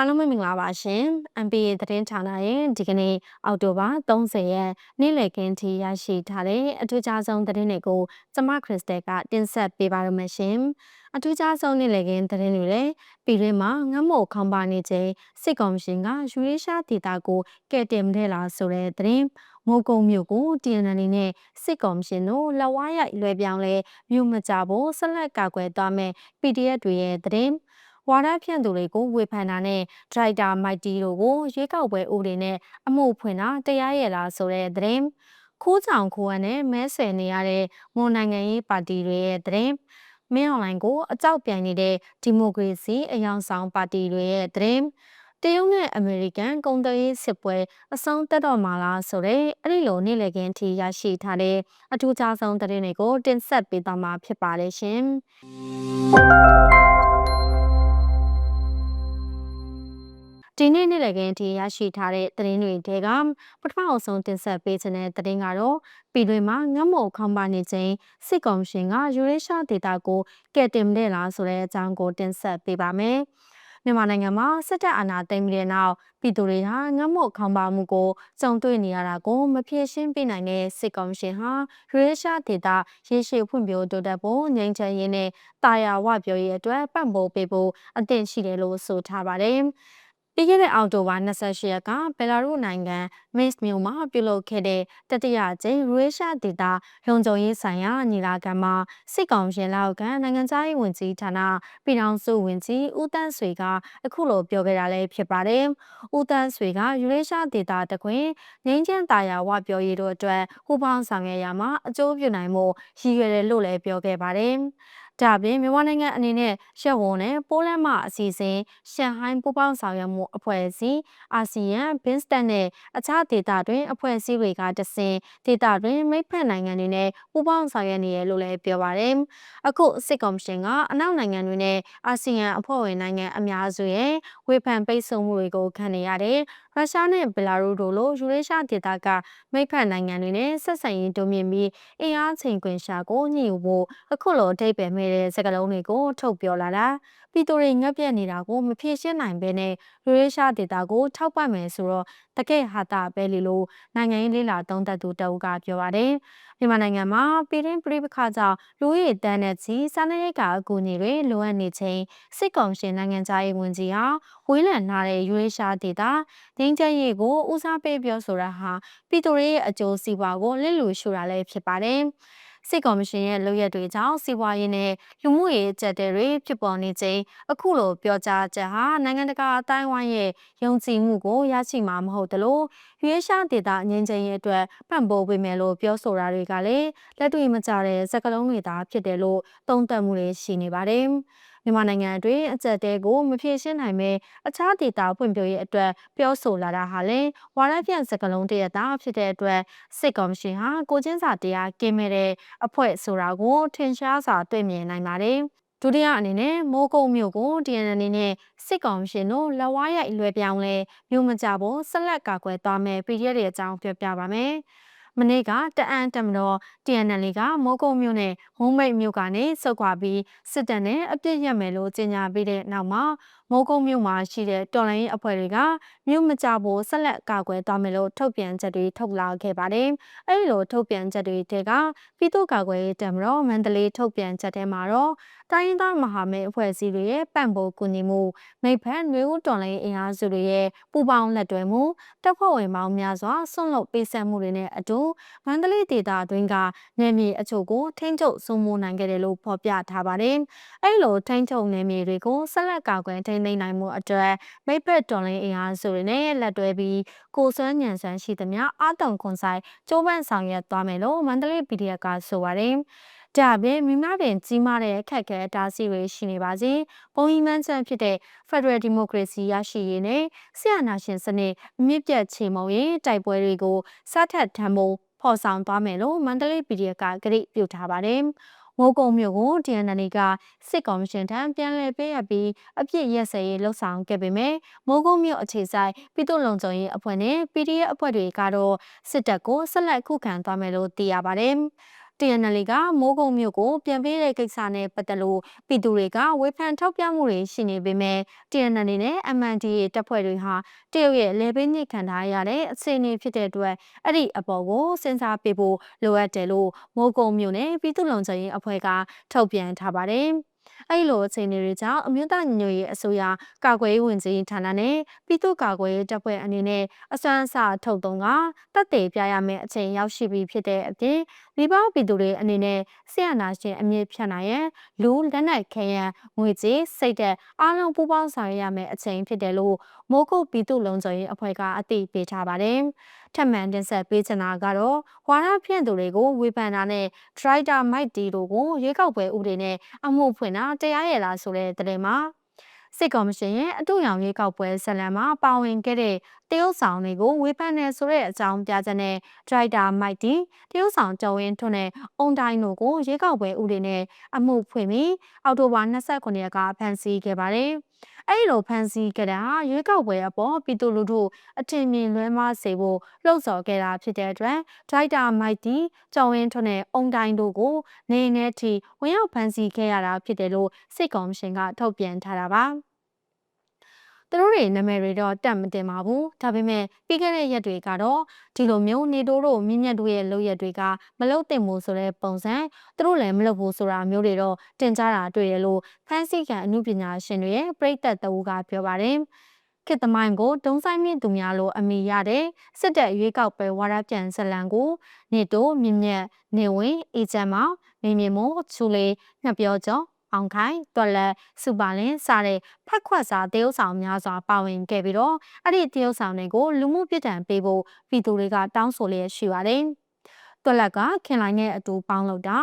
အားလုံးပဲမင်္ဂလာပါရှင် MPA သတင်းဌာနရဲ့ဒီကနေ့အောက်တိုဘာ30ရက်နေ့လည်ခင်းထိရရှိထားတဲ့အထူးခြားဆုံးသတင်းတွေကိုကျမခရစ်စတယ်ကတင်ဆက်ပေးပါရမရှင်အထူးခြားဆုံးနေ့လည်ခင်းသတင်းတွေလည်းပြည်တွင်းမှာငတ်မို့ခေါင်းပါနေချိန်စစ်ကောင်ရှင်ကယူရေးရှားဒေတာကိုကဲတင်တဲ့လားဆိုတဲ့သတင်းမိုးကုံမြို့ကို TNL နဲ့စစ်ကောင်ရှင်တို့လက်ဝါးရိုက်လွှဲပြောင်းလဲမြို့မကြဖို့ဆက်လက်ကာကွယ်သွားမယ် PDF တွေရဲ့သတင်း ဝါဒဖြန့်သူတွေကိုဝေဖန်တာနဲ့ဒရိုက်တာမိုက်တီတို့ကိုရွေးကောက်ပွဲဥပဒေနဲ့အမှုဖွင့်တာတရားရလားဆိုတဲ့သတင်းခိုးဆောင်ခိုးအပ်နဲ့မဲဆွယ်နေရတဲ့မွန်နိုင်ငံရေးပါတီတွေရဲ့သတင်းမင်းအွန်လိုင်းကိုအကြောက်ပြိုင်နေတဲ့ဒီမိုကရေစီအယောင်ဆောင်ပါတီတွေရဲ့သတင်းတရုတ်နဲ့အမေရိကန်ကုန်သွယ်ရေးစစ်ပွဲအဆုံးသက်တော့မှာလားဆိုတဲ့အဲ့ဒီလိုနေ့လည်ခင်းထိရရှိထားတဲ့အထူးခြားဆုံးသတင်းတွေကိုတင်ဆက်ပေးသွားမှာဖြစ်ပါတယ်ရှင်။ ဒီနေ့နေ့လည်ခင်းထိရရှိထားတဲ့သတင်းတွေတဲကပထမအဆုံးတင်ဆက်ပေးခြင်းတဲ့သတင်းကတော့ပြည်တွင်းမှာငတ်မုတ်ခေါင်းပါနေခြင်းစစ်ကောင်ရှင်ကယူရေးရှားဒေတာကိုကဲတင်တဲ့လားဆိုတဲ့အကြောင်းကိုတင်ဆက်ပေးပါမယ်။မြန်မာနိုင်ငံမှာစစ်တပ်အာဏာသိမ်းပြီးတဲ့နောက်ပြည်သူတွေဟာငတ်မုတ်ခေါင်းပါမှုကိုကြုံတွေ့နေရတာကိုမဖြေရှင်းပြနိုင်တဲ့စစ်ကောင်ရှင်ဟာယူရေးရှားဒေတာရေရှည်ဖွံ့ဖြိုးတိုးတက်ဖို့ငြိမ်းချမ်းရေးနဲ့တာယာဝပြောရေးအတွက်ပံ့ပိုးပေးဖို့အသင့်ရှိတယ်လို့ဆိုထားပါတယ်။ ပြီးခဲ့တဲ့အောက်တိုဘာ28ရက်ကဘယ်လာရုနိုင်ငံမစ်မြို့မှာပြုလုပ်ခဲ့တဲ့တတိယကြိမ်ရေရှာဒေတာလုံခြုံရေးဆိုင်ရာညီလာခံမှာစစ်ကောင်ရှင်လောက်ကန်နိုင်ငံသားရေးဝန်ကြီးဌာနပြည်ထောင်စုဝန်ကြီးဦးတန်းဆွေကအခုလိုပြောခဲ့တာလည်းဖြစ်ပါတယ်။ဦးတန်းဆွေကရေရှာဒေတာတခွင်ငင်းချမ်းတာယာဝပြောရေးတို့အတွက်ဟူပေါင်းဆောင်ရွက်ရမှာအကျိုးပြုနိုင်မှုရည်ရွယ်တယ်လို့လည်းပြောခဲ့ပါတယ်။ ဒါပြင်မြန်မာနိုင်ငံအနေနဲ့ရှက်ဝွန်နဲ့ပိုးလန်မအစီအစဉ်ရှန်ဟိုင်းပူးပေါင်းဆောင်ရွက်မှုအဖွဲ့အစည်းအာဆီယံဘင်းစတက်နဲ့အခြားဒေသတွင်အဖွဲ့အစည်းတွေကတဆင်ဒေသတွင်မိတ်ဖက်နိုင်ငံတွေနဲ့ပူးပေါင်းဆောင်ရွက်နေရလို့လည်းပြောပါတယ်။အခုစစ်ကော်မရှင်ကအနောက်နိုင်ငံတွေနဲ့အာဆီယံအဖွဲ့ဝင်နိုင်ငံအများစုရဲ့ဝေဖန်ပိတ်ဆို့မှုတွေကိုခံနေရတဲ့ ရုရှားနဲ့ဘယ်လာရုစ်တို့လိုယူရေးရှားဒေသကမိတ်ဖက်နိုင်ငံတွေနဲ့ဆက်ဆံရေးတိုးမြင့်ပြီးအင်အားချိန်ခွင်ရှာကိုညှိ့ဖို့အခုလိုအထိပ်ပယ်မဲ့တဲ့စကားလုံးတွေကိုထုတ်ပြောလာတာပြည်သူတွေငတ်ပြတ်နေတာကိုမဖြေရှင်းနိုင်ဘဲနဲ့ယူရေးရှားဒေသကိုထောက်ပံ့မယ်ဆိုတော့ တကယ့်ဟာတာပဲလေလို့နိုင်ငံရေးလေးလာသုံးသပ်သူတအုပ်ကပြောပါတယ်မြန်မာနိုင်ငံမှာပြည်တွင်းပြည်ပခါကြောင့်လူရည်တန်းတဲ့ချီစားနပ်ရိက္ခာအကူအညီတွေလိုအပ်နေချိန်စစ်ကောင်ရှင်နိုင်ငံသားရေးဝန်ကြီးဟာဝေးလံလာတဲ့ယူရေးရှားဒေတာဒင်းကျရေးကိုဦးစားပေးပြောဆိုတာဟာပြည်သူတွေရဲ့အကျိုးစီးပွားကိုလစ်လျူရှုတာလည်းဖြစ်ပါတယ်။ စစ်ကော်မရှင်ရဲ့လုပ်ရက်တွေကြောင့်စီးပွားရေးနဲ့လူမှုရေးအကျပ်တဲတွေဖြစ်ပေါ်နေချိန်အခုလိုပြောကြားချက်ဟာနိုင်ငံတကာအတိုင်းဝိုင်းရဲ့ယုံကြည်မှုကိုရရှိမှာမဟုတ်သလိုရွေးရှားဒေတာငြင်းချင်ရေးအတွက်ပံ့ပိုးပေးမယ်လို့ပြောဆိုတာတွေကလည်းလက်တွေ့မကျတဲ့စကားလုံးတွေသာဖြစ်တယ်လို့သုံးသပ်မှုတွေရှိနေပါတယ်။မြန်မာနိုင်ငံအတွင်းအကြက်တဲကိုမဖြေရှင်းနိုင်ပဲအခြားဒေတာဖွံ့ဖြိုးရေးအတွက်ပြောဆိုလာတာဟာလည်းဝါရပြန့်စကလုံးတရတာဖြစ်တဲ့အတွက်စစ်ကော်မရှင်ဟာကိုချင်းစာတရားကင်းမဲ့တဲ့အဖွဲ့ဆိုတာကိုထင်ရှားစွာတွေ့မြင်နိုင်ပါတယ်ဒုတိယအနေနဲ့မိုးကုတ်မြို့ကို DNN နဲ့စစ်ကောင်ရှင်တို့လက်ဝါးရိုက်လွှဲပြောင်းလဲမြို့မကြဖို့ဆက်လက်ကာကွယ်သွားမယ် PDF ရဲ့အကြောင်းပြောပြပါမယ်။ မနေ့ကတအန်းတမတော် TNL ကမိုးကုတ်မြို့နဲ့မုံမိတ်မြို့ကနေဆုတ်ခွာပြီးစစ်တပ်နဲ့အပြစ်ရမယ်လို့ကြေညာပြီးတဲ့နောက်မှာမိုးကုတ်မြို့မှာရှိတဲ့တော်လိုင်းရေးအဖွဲ့တွေကမြို့မကြဖို့ဆက်လက်ကာကွယ်သွားမယ်လို့ထုတ်ပြန်ချက်တွေထုတ်လာခဲ့ပါတယ်။အဲဒီလိုထုတ်ပြန်ချက်တွေတဲကပြည်သူ့ကာကွယ်ရေးတပ်မတော်မန္တလေးထုတ်ပြန်ချက်ထဲမှာတော့တိုင်းရင်းသားမဟာမိတ်အဖွဲ့အစည်းတွေရဲ့ပံ့ပိုးကူညီမှုမိဖက်မျိုးဦးတော်လိုင်းအင်အားစုတွေရဲ့ပူးပေါင်းလက်တွဲမှုတပ်ဖွဲ့ဝင်ပေါင်းများစွာဆွန့်လွတ်ပေးဆက်မှုတွေနဲ့အတူမန္တလေးဒေသအတွင်းကနေမြေအချို့ကိုထိန်းချုပ်စိုးမိုးနိုင်ခဲ့တယ်လို့ဖော်ပြထားပါတယ်။အဲဒီလိုထိန်းချုပ်နေမြေတွေကိုဆက်လက်ကာကွယ်ထိန်းသိမ်းနိုင်မှုအတွက်မိဖက်တော်လိုင်းအင်အားစုတွေနဲ့လက်တွဲပြီးကိုစွမ်းညံစွမ်းရှိသမျှအာတုံခွန်ဆိုင်ကျိုးပန့်ဆောင်ရွက်သွားမယ်လို့မန္တလေး PDF ကဆိုပါတယ်။ဒါပြင်မိမပင်ကြီးမားတဲ့အခက်အခဲတားဆီးတွေရှိနေပါစေ။ဘုံကြီးမှန်းချမ်းဖြစ်တဲ့ Federal Democracy ရရှိရေးနဲ့ဆရာနာရှင်စနစ်မြင့်ပြတ်ချေမှုန်းရေးတိုက်ပွဲတွေကိုစားထက်ထမ်းဖို့ဖော်ဆောင်သွားမယ်လို့မန္တလေး PDF ကကြေညာပြုထားပါတယ်။ မိုးကုံမြို့ကို DNN ကစစ်ကော်မရှင်ထံပြန်လည်ပေးအပ်ပြီးအပြစ်ရက်စဲရေးလှုပ်ဆောင်ခဲ့ပေမဲ့မိုးကုံမြို့အခြေဆိုင်ပြည်သူ့လုံခြုံရေးအဖွဲ့နဲ့ PDF အဖွဲ့တွေကတော့စစ်တပ်ကိုဆက်လက်ခုခံသွားမယ်လို့သိရပါတယ်။ TNL ကမိုးကုံမြို့ကိုပြန်ပေးတဲ့ကိစ္စနဲ့ပတ်သက်လို့ပြည်သူတွေကဝေဖန်ထောက်ပြမှုတွေရှိနေပေမဲ့ TNL နဲ့ MNDAA တပ်ဖွဲ့တွေဟာတရုတ်ရဲ့လေပင်းညစ်ခံထားရတဲ့အခြေအနေဖြစ်တဲ့အတွက်အဲ့ဒီအပေါ်ကိုစဉ်းစားပေးဖို့လိုအပ်တယ်လို့မိုးကုံမြို့နယ်ပြည်သူ့လုံခြုံရေးအဖွဲ့ကထုတ်ပြန်ထားပါတယ်။ အဲ့လိုအခြေအနေတွေကြောင့်အမျိုးသားညီညွတ်ရေးအစိုးရကာကွယ်ရေးဝန်ကြီးဌာနနဲ့ပြည်သူ့ကာကွယ်ရေးတပ်ဖွဲ့အနေနဲ့အစွမ်းအစထုတ်သုံးကတပ်တည်ပြရမယ့်အချိန်ရောက်ရှိပြီဖြစ်တဲ့အပြင်မိဘပြည်သူတွေအနေနဲ့ဆရာနာရှင်အမြင့်ဖြတ်နိုင်ရန်လူလက်နက်ခဲယံငွေကြေးစိတ်သက်အားလုံးပူးပေါင်းဆောင်ရွက်ရမယ့်အချိန်ဖြစ်တယ်လို့ မိုးကုတ်ပြည်သူ့လုံခြုံရေးအဖွဲ့ကအသိပေးထားပါတယ်။ထပ်မံတင်ဆက်ပေးချင်တာကတော့ဝါရဖြန့်သူတွေကိုဝေဖန်တာနဲ့ Driver Mike D တို့ကိုရွေးကောက်ပွဲဥပဒေနဲ့အမှုဖွင့်တာတရားရလားဆိုတဲ့တဲ့မှာစစ်ကော်မရှင်ရဲ့အတူရောင်ရွေးကောက်ပွဲဇလံမှာပါဝင်ခဲ့တဲ့တရုတ်ဆောင်တွေကိုဝေဖန်နေဆိုတဲ့အကြောင်းပြချက်နဲ့ဒရိုက်တာမိုက်တီတရုတ်ဆောင်ကျော်ဝင်းထွန်းနဲ့အုံတိုင်းတို့ကိုရွေးကောက်ပွဲဥပဒေနဲ့အမှုဖွင့်ပြီးအောက်တိုဘာ29ရက်ကဖမ်းဆီးခဲ့ပါတယ်။ အဲဒီလိုဖမ်းဆီးခဲ့တာရွေးကောက်ပွဲအပေါ်ပြည်သူလူထုအထင်မြင်လွဲမှားစေဖို့လှုံ့ဆော်ခဲ့တာဖြစ်တဲ့အတွက်ဒရိုက်တာမိုက်တီကျော်ဝင်းထွန်းနဲ့အုံတိုင်းတို့ကိုနေနေထိဝင်ရောက်ဖမ်းဆီးခဲ့ရတာဖြစ်တယ်လို့စစ်ကော်မရှင်ကထုတ်ပြန်ထားတာပါ။ သူတို့တွေနာမည်တွေတော့တက်မတင်ပါဘူးဒါပေမဲ့ပြီးခဲ့တဲ့ရက်တွေကတော့ဒီလိုမျိုးနေတိုးတို့မြင့်မြတ်တို့ရဲ့လုပ်ရက်တွေကမလုပ်သင့်ဘူးဆိုတဲ့ပုံစံသူတို့လည်းမလုပ်ဘူးဆိုတာမျိုးတွေတော့တင်ကြတာတွေ့ရလို့ဖန်စီကန်အမှုပညာရှင်တွေရဲ့ပြိသက်တအူးကပြောပါတယ်ခေတ်သမိုင်းကိုဒုံဆိုင်မြင့်သူများလိုအမိရတဲ့စစ်တပ်ရွေးကောက်ပွဲဝါဒပြန်ဇလံကိုနေတိုးမြင့်မြတ်နေဝင်အေဂျင့်မောင်မင်းမြင့်မို့ချူလေးနှစ်ပြောကျော် အောင်ခိုင်တော်လက်စုပါလင်းစတဲ့ဖက်ခွက်စာတရုတ်ဆောင်များစွာပါဝင်ခဲ့ပြီးတော့အဲ့ဒီတရုတ်ဆောင်တွေကိုလူမှုပြစ်ဒဏ်ပေးဖို့ပြည်သူတွေကတောင်းဆိုလျက်ရှိပါတယ်။တော်လက်ကခင်လိုင်းနဲ့အတူပေါင်းလို့တာ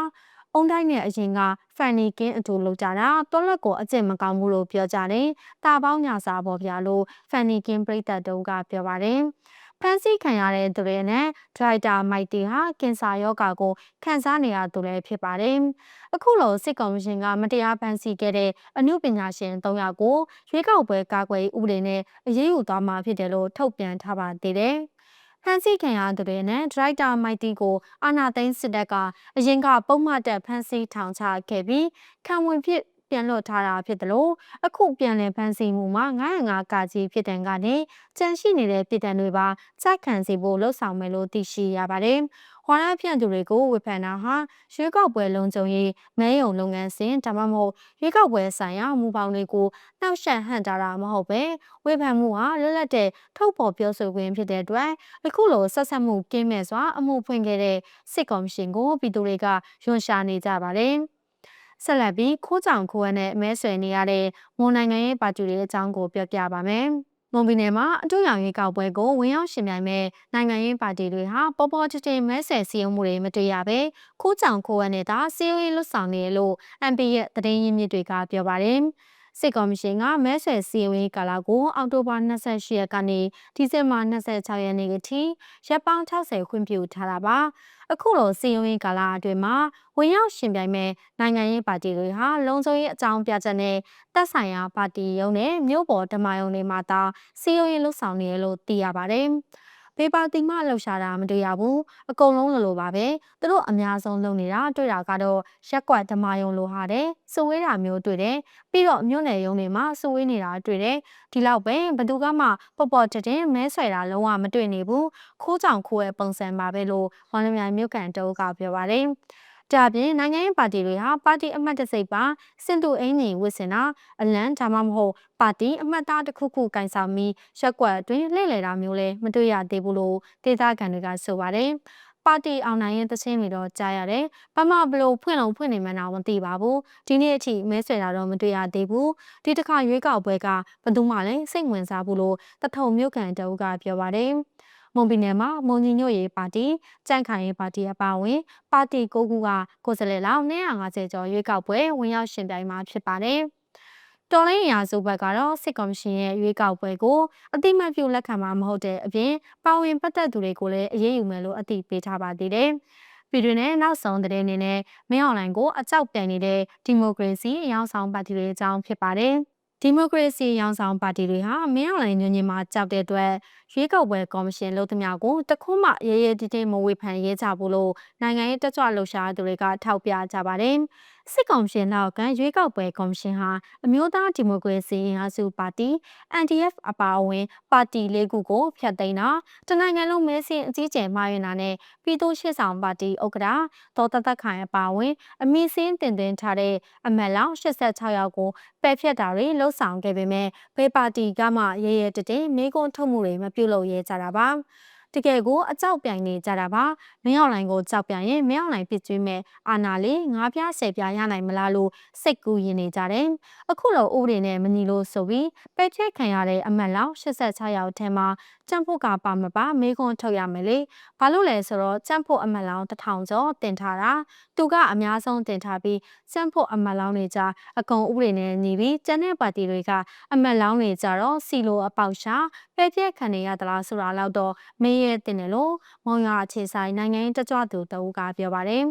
အုံတိုင်းနဲ့အရင်ကဖန်နီကင်းအတူလုပ်ကြတာတော်လက်ကိုအကျင့်မကောင်းဘူးလို့ပြောကြတယ်။တာပေါင်းညာစာပေါ်ပြလို့ဖန်နီကင်းပြိတ္တတုံးကပြောပါတယ်။ ဖမ်းဆီးခံရတဲ့သူတွေနဲ့ဒရိုက်တာမိုက်တီဟာကင်ဆာရောဂါကိုခံစားနေရသူလည်းဖြစ်ပါတယ်။အခုလိုစစ်ကောင်ရှင်ကမတရားဖမ်းဆီးခဲ့တဲ့အမှုပညာရှင်၃ယောက်ကိုရွေးကောက်ပွဲကာကွယ်ဥပဒေနဲ့အရေးယူသွားမှာဖြစ်တယ်လို့ထုတ်ပြန်ထားပါသေးတယ်။ဖန်စီခံရသူတွေနဲ့ဒရိုက်တာမိုက်တီကိုအာနာသိန်းစစ်တပ်ကအရင်ကပုံမှန်တက်ဖန်စီထောင်ချခဲ့ပြီးခံဝင်ဖြစ် ပြန်လွှတ်ထားတာဖြစ်တယ်လို့အခုပြန်လည်ဖန်ဆီးမှုမှာ905ကာကြီးဖြစ်တဲ့ကနေကြန့်ရှိနေတဲ့ပြည်တံတွေပါစက်ခံစီဖို့လှုပ်ဆောင်မယ်လို့သိရှိရပါတယ်။ဟွာရဖြန့်သူတွေကိုဝေဖန်တာဟာရွေးကောက်ပွဲလုံခြုံရေးမဲယုံလုပ်ငန်းစဉ်ဒါမှမဟုတ်ရွေးကောက်ပွဲဆိုင်ရာမူပေါင်းတွေကိုနှောက်ယှက်ဟန့်တာတာမဟုတ်ပဲဝေဖန်မှုဟာလွတ်လပ်တဲ့ထုတ်ဖော်ပြောဆိုခွင့်ဖြစ်တဲ့အတွက်အခုလိုဆက်ဆက်မှုကင်းမဲ့စွာအမှုဖွင့်ခဲ့တဲ့စစ်ကော်မရှင်ကိုပြည်သူတွေကယွန်ရှာနေကြပါတယ်။ ဆက်လက်ပြီးခိုးကြောင်ခိုးဝဲနဲ့မဲဆွယ်နေရတဲ့မွန်နိုင်ငံရေးပါတီတွေအကြောင်းကိုပြောပြပါမယ်။မွန်ပြည်နယ်မှာအထူးရောင်ရေးကောက်ပွဲကိုဝင်ရောက်ရှင်ပြိုင်မဲ့နိုင်ငံရေးပါတီတွေဟာပေါ်ပေါ်တတင်မဲဆယ်စီယုံမှုတွေမတွေ့ရပဲခိုးကြောင်ခိုးဝဲနေတာစီယုံရေးလွတ်ဆောင်နေလို့ MP ရဲ့သတင်းရင်းမြစ်တွေကပြောပါတယ်။ စစ်ကော်မရှင်ကမဲဆွယ်စီရင်ကာလကိုအောက်တိုဘာ28ရက်ကနေဒီဇင်ဘာ26ရက်နေ့အထိရပ်ပေါင်း60ခွင့်ပြုထားတာပါအခုလိုစီရင်ကာလအတွင်းမှာဝင်ရောက်ရှင်ပြိုင်မဲ့နိုင်ငံရေးပါတီတွေဟာလုံခြုံရေးအကြောင်းပြချက်နဲ့တပ်ဆိုင်ရာပါတီရုံးနဲ့မြို့ပေါ်ဓမ္မယုံတွေမှာသာစီရင်လှုပ်ဆောင်နေရလို့သိရပါတယ်။ ပေပါတီမှလှုပ်ရှားတာမတွေ့ရဘူးအကုန်လုံးလိုလိုပါပဲသူတို့အများဆုံးလုပ်နေတာတွေ့တာကတော့ရက်ကွက်ဓမာယုံလိုဟာတယ်စဝေးတာမျိုးတွေ့တယ်ပြီးတော့မြို့နယ်ရုံးတွေမှာစဝေးနေတာတွေ့တယ်ဒီလောက်ပဲဘသူကမှပေါ်ပေါ်တတင်မဲဆွဲတာလုံးဝမတွေ့နေဘူးခိုးကြောင်ခိုးရဲ့ပုံစံပါပဲလို့ဝန်လမြိုင်မြို့ကန်တုံးကပြောပါတယ် ဒါပြင်နိုင်ငံရေးပါတီတွေဟာပါတီအမတ်တစိပ်ပါစင်တူအင်းကြီးဝစ်စင်တာအလံဒါမှမဟုတ်ပါတီအမတ်သားတစ်ခုခုကင်ဆောင်ပြီးရက်ကွက်အတွင်းလှည့်လည်တာမျိုးလည်းမတွေ့ရသေးဘူးလို့ဒေသခံတွေကဆိုပါတယ်ပါတီအောင်နိုင်ရင်တချင်းတွေတော့ကြားရတယ်။ဘာမှဘလို့ဖွင့်လုံးဖွင့်နေမှန်းတော့မသိပါဘူး။ဒီနေ့အထိမဲဆွယ်တာတော့မတွေ့ရသေးဘူး။ဒီတစ်ခါရွေးကောက်ပွဲကဘယ်သူမှလည်းစိတ်ဝင်စားဘူးလို့တထုံမြို့ကန်တအုပ်ကပြောပါတယ်။ မွန်ပြည်နယ်မှာမွန်ညီညွတ်ရေးပါတီကြန့်ခိုင်ရေးပါတီအပါအဝင်ပါတီ၉ခုကကိုယ်စားလှယ်လောက်250ကျော်ရွေးကောက်ပွဲဝင်ရောက်ရှင်ပြိုင်မှာဖြစ်ပါတယ်။တော်လိုင်းရာစုဘက်ကတော့စစ်ကော်မရှင်ရဲ့ရွေးကောက်ပွဲကိုအတိမတ်ပြုလက်ခံမှာမဟုတ်တဲ့အပြင်ပါဝင်ပတ်သက်သူတွေကိုလည်းအရေးယူမယ်လို့အသိပေးထားပါသေးတယ်။ပြည်တွင်းနဲ့နောက်ဆုံးတဲ့အနေနဲ့မင်းအွန်လိုင်းကိုအကြောက်ပြန်နေတဲ့ဒီမိုကရေစီအယောင်ဆောင်ပါတီတွေအကြောင်းဖြစ်ပါတယ်။ ဒီမိုကရေစီရောင်ဆောင်ပါတီတွေဟာမင်းအောင်လှိုင်ညွှန်ညင်မှာကြောက်တဲ့အတွက်ရွေးကောက်ပွဲကော်မရှင်လို့သမျှကိုတခုမှရဲရဲတိတိမဝေဖန်ရဲကြဘူးလို့နိုင်ငံရေးတက်ကြွလှုပ်ရှားသူတွေကထောက်ပြကြပါတယ်။စစ်ကောင်ရှင်လောက်ကရွေးကောက်ပွဲကော်မရှင်ဟာအမျိုးသားဒီမိုကရေစီအင်အားစုပါတီ NDF အပါအဝင် ပါတီလေးခုကိုဖျက်သိမ်းတာတနိုင်ငံလုံးမဲဆင်းအကြီးကျယ်မှားယွင်းတာနဲ့ပြည်သူ့ရှေ့ဆောင်ပါတီဥက္ကဋ္ဌဒေါ်တသက်ခိုင်အပါအဝင် အမည်စင်းတင်သွင်းထားတဲ့အမတ်လောင်86ယောက်ကိုပယ်ဖျက်တာတွေလှုပ်ဆောင်ခဲ့ပေမဲ့ဘယ်ပါတီကမှရဲရဲတတဲ့မိကွန်းထုတ်မှုတွေမပြုလုပ်ရဲကြတာပါ တကယ်ကိုအကြောက်ပြိုင်နေကြတာပါမင်းအောင်လိုင်ကိုကြောက်ပြိုင်ရင်မင်းအောင်လိုင်ပြစ်ကျွေးမဲ့အာနာလေးငါးပြားဆယ်ပြားရနိုင်မလားလို့စိတ်ကူးရင်နေကြတယ်အခုလိုဥပဒေနဲ့မညီလို့ဆိုပြီးပယ်ချက်ခံရတဲ့အမတ်လောက်86ယောက်ထဲမှာကျန်းဖို့ကပါမပါမေခွန်းထုတ်ရမယ်လေဘာလို့လဲဆိုတော့ကျန်းဖို့အမတ်လောင်းတစ်ထောင်ကျော်တင်ထားတာသူကအများဆုံးတင်ထားပြီးကျန်းဖို့အမတ်လောင်းတွေကြအကုန်ဥပဒေနဲ့ညီပြီးကျန်တဲ့ပါတီတွေကအမတ်လောင်းတွေကြတော့စီလိုအပေါက်ရှာဖဲပြက်ခံနေရသလားဆိုတာတော့တော့မေးရတင်တယ်လို့မောင်ရအခြေဆိုင်နိုင်ငံရေးတကြွသူတဦးကပြောပါတယ်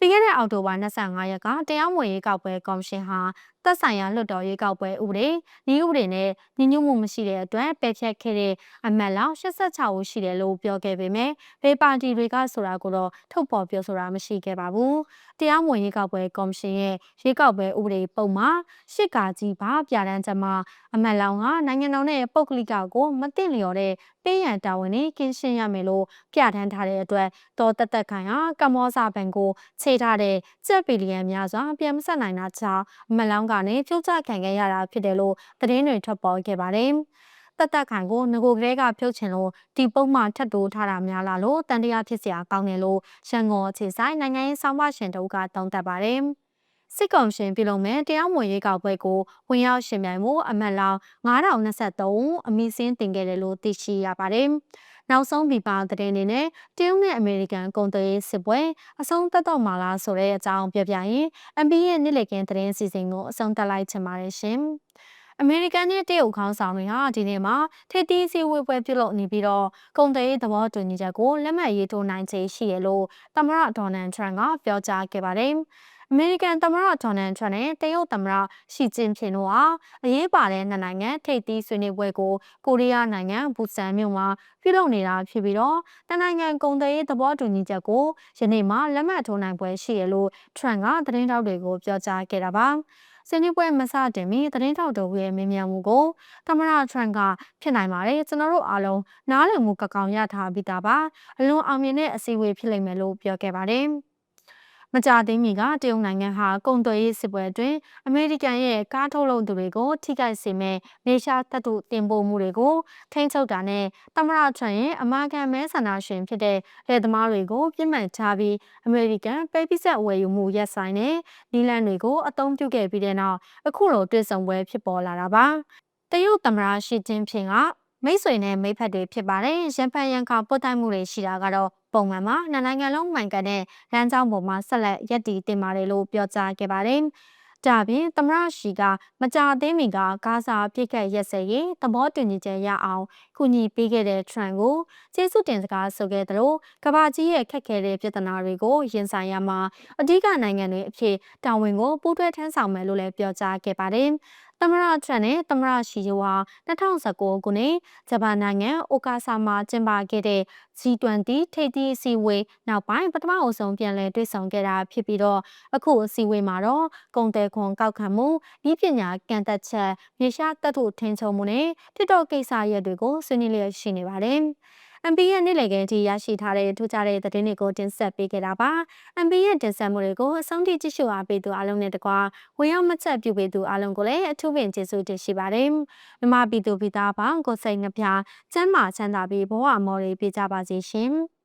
ပြီးခဲ့တဲ့အောက်တိုဘာ25ရက်ကတရားမဝင်ရေးကောက်ပွဲကော်မရှင်ဟာသက်ဆိုင်ရာလွှတ်တော်ရေးကောက်ပွဲဥပဒေဤဥပဒေနဲ့ညီညွတ်မှုမရှိတဲ့အတွက်ပယ်ဖျက်ခဲ့တဲ့အမတ်လောက်86ဦးရှိတယ်လို့ပြောခဲ့ပေမဲ့ဘေးပါတီတွေကဆိုတာကိုတော့ထုတ်ဖော်ပြောဆိုတာမရှိခဲ့ပါဘူး။တရားမဝင်ရေးကောက်ပွဲကော်မရှင်ရဲ့ရေးကောက်ပွဲဥပဒေပုံမှာရှစ်ကာကြီးပါပြဋ္ဌာန်းချက်မှာအမတ်လောင်ကနိုင်ငံတော်နဲ့ပုဂ္ဂလိကကိုမသိလျော်တဲ့ပေးရန်တာဝန်နဲ့ကင်းရှင်းရမယ်လို့ပြဋ္ဌာန်းထားတဲ့အတွက်တော်တက်တက်ခိုင်ဟာကမောစာဘဏ်ကိုခြေထားတဲ့ကျပ်ဘီလီယံများစွာပြန်မဆက်နိုင်တာကြောင့်အမတ်လောင်ကနေပြုတ်ကျခံခဲ့ရတာဖြစ်တယ်လို့သတင်းတွေထွက်ပေါ်ခဲ့ပါတယ်။တက်တက်ခိုင်ကိုငကိုကလေးကဖြုတ်ချင်လို့ဒီပုံမှန်ထပ်တိုးထားတာများလားလို့တန်တရားဖြစ်စရာကောင်းတယ်လို့ရန်ကုန်အခြေဆိုင်နိုင်ငံရေးဆောင်မရှင်တို့ကတုံ့တက်ပါတယ်။စစ်ကောင်ရှင်ပြည်လုံးမဲ့တရားမဝင်ရေးကောက်ပွဲကိုဝင်ရောက်ရှင်ပြိုင်မှုအမတ်လောင်9023အမိစင်းတင်ခဲ့တယ်လို့သိရှိရပါတယ်။ နောက်ဆုံးဒီပါတဲ့အနေနဲ့တရုတ်နဲ့အမေရိကန်ကုန်သွယ်ရေးစစ်ပွဲအဆုံးသတ်တော့မှာလားဆိုတဲ့အကြောင်းပြပြရင် MB ရဲ့နေ့လည်ခင်းသတင်းစီစဉ်ကိုအဆုံးသတ်လိုက်ချင်ပါတယ်ရှင်။ အမေရိကန်နဲ့တရုတ်ခေါင်းဆောင်တွေဟာဒီနေ့မှာထိပ်သီးစည်းဝေးပွဲပြုလုပ်နေပြီးတော့ကုန်သွယ်ရေးသဘောတူညီချက်ကိုလက်မှတ်ရေးထိုးနိုင်ခြေရှိရလို့သမ္မတဒေါ်နယ်ထရန့်ကပြောကြားခဲ့ပါတယ်။အမေရိကန်သမ္မတဒေါ်နယ်ထရန့်နဲ့တရုတ်သမ္မတရှီကျင်းဖျင်တို့ဟာအရေးပါတဲ့နှစ်နိုင်ငံထိပ်သီးဆွေးနွေးပွဲကိုကိုရီးယားနိုင်ငံဘူဆန်မြို့မှာပြုလုပ်နေတာဖြစ်ပြီးတော့တနိုင်ငံကုန်သွယ်ရေးသဘောတူညီချက်ကိုယနေ့မှလက်မှတ်ထိုးနိုင်ပွဲရှိရလို့ထရန့်ကသတင်းတောက်တွေကိုပြောကြားခဲ့တာပါ စနေပွဲမစတင်မီသတင်းထောက်တို့ရဲ့မေးမြန်းမှုကိုသမ္မတထရန့်ကဖြစ်နိုင်ပါတယ်ကျွန်တော်တို့အားလုံးနားလည်မှုကကောင်ရထားပြီးသားပါအလွန်အောင်မြင်တဲ့အစည်းအဝေးဖြစ်လိမ့်မယ်လို့ပြောခဲ့ပါတယ် မကြသေးမီကတရုတ်နိုင်ငံဟာကုန်သွယ်ရေးစစ်ပွဲအတွင်းအမေရိကန်ရဲ့ကားထုတ်လုပ်သူတွေကိုထိခိုက်စေမဲ့နေရှားတပ်တုတင်ပို့မှုတွေကိုထိန်းချုပ်တာနဲ့တမရထရန်ရဲ့အမာခံမဲဆန္ဒရှင်ဖြစ်တဲ့လက်သမားတွေကိုပြစ်မှတ်ထားပြီးအမေရိကန်ပိတ်ပိဆက်ဝယ်ယူမှုရက်ဆိုင်တဲ့နီလန်တွေကိုအသုံးပြုခဲ့ပြီးတဲ့နောက်အခုလိုတွေ့ဆုံပွဲဖြစ်ပေါ်လာတာပါတရုတ်သမ္မတရှီကျင်းဖျင်က မိတ်ဆွေနဲ့မိဖက်တွေဖြစ်ပါတယ်ရန်ဖန်ရန်ခါပုတ်တိုက်မှုတွေရှိတာကတော့ပုံမှန်မှာနှစ်နိုင်ငံလုံးမှန်ကန်တဲ့လမ်းကြောင်းပေါ်မှာဆက်လက်ရည်တည်တင်ပါတယ်လို့ပြောကြားခဲ့ပါတယ်။ဒါပြင်သမရရှိကမကြသေးမီကဂါဇာပြစ်ခတ်ရက်စက်ရေးသဘောတူညီချက်ရအောင်ကူညီပေးခဲ့တဲ့ထရန်ကိုကျေးဇူးတင်စကားဆိုခဲ့သလိုကဘာကြီးရဲ့ခက်ခဲတဲ့ပြဿနာတွေကိုရင်ဆိုင်ရမှာအဓိကနိုင်ငံတွေအဖြစ်တာဝန်ကိုပူးတွဲထမ်းဆောင်မယ်လို့လည်းပြောကြားခဲ့ပါတယ်။ သမရထရန်နဲ့သမရရှီယိုဟာ2019ခုနှစ်ဂျပန်နိုင်ငံအိုကာဆာမှာကျင်းပခဲ့တဲ့ G20 ထိပ်သီးအစည်းအဝေးနောက်ပိုင်းပထမအဆုံးပြန်လည်တွေ့ဆုံခဲ့တာဖြစ်ပြီးတော့အခုအစည်းအဝေးမှာတော့ကုန်တယ်ခွန်ကောက်ခံမှုဤပညာကန့်သက်ချက်မြေရှားတပ်ထုထင်းချုံမှုနဲ့တစ်တော်ကိစ္စရပ်တွေကိုဆွေးနွေးလျက်ရှိနေပါတယ်။ MB ရဲ့နေ့လည်ခင်းအထိရရှိထားတဲ့ထူးခြားတဲ့သတင်းတွေကိုတင်ဆက်ပေးခဲ့တာပါ။ MB ရဲ့တင်ဆက်မှုတွေကိုအဆုံးထိကြည့်ရှုအားပေးသူအားလုံးနဲ့တကွာဝင်ရောက်မချက်ပြုပေးသူအားလုံးကိုလည်းအထူးပင်ကျေးဇူးတင်ရှိပါတယ်။မြမပြည်သူပြည်သားပေါင်းကိုစိတ်နှပြချမ်းမာချမ်းသာပြီးဘဝအမော်တွေပြကြပါစေရှင်။